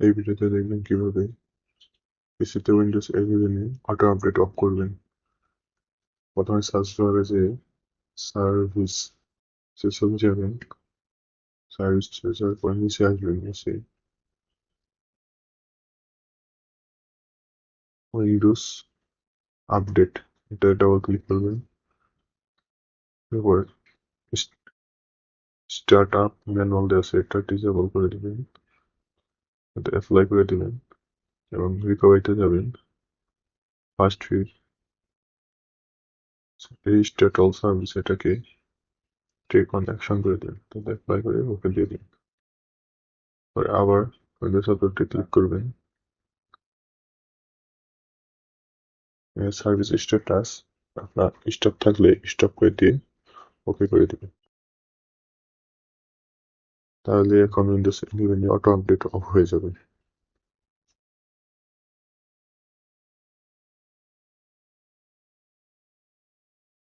এই ভিডিওতে দেখবেন কীভাবে পিসিতে উইন্ডোজ ইলেভেনে অটো আপডেট অফ করবেন। প্রথমে সার্চ বারে যে সার্ভিস সেসবে যাবেন সার্ভিস যাওয়ার পর নিচে আসবেন নিচে উইন্ডোজ আপডেট এটা ডাবল ক্লিক করবেন। এরপর স্টার্ট আপ ম্যানুয়াল দেওয়া আছে, এটা ডিসেবল করে দিবেন। অ্যাপ্লাই করে দিবেন এবং রিকভারিতে যাবেন ফার্স্ট ফির রেজিস্টার্ড অল সার্ভিস এটাকে টেক অন অ্যাকশন করে দিন। তো অ্যাপ্লাই করে ওকে দিয়ে দিন। পরে আবার উইন্ডোজ আপডেটে ক্লিক করবেন। সার্ভিস স্ট্যাটাস আপনার স্টপ থাকলে স্টপ করে দিয়ে ওকে করে দিবেন। তাহলে এখন উইন্ডোজ ইলেভেনে অটো আপডেট অফ হয়ে যাবে।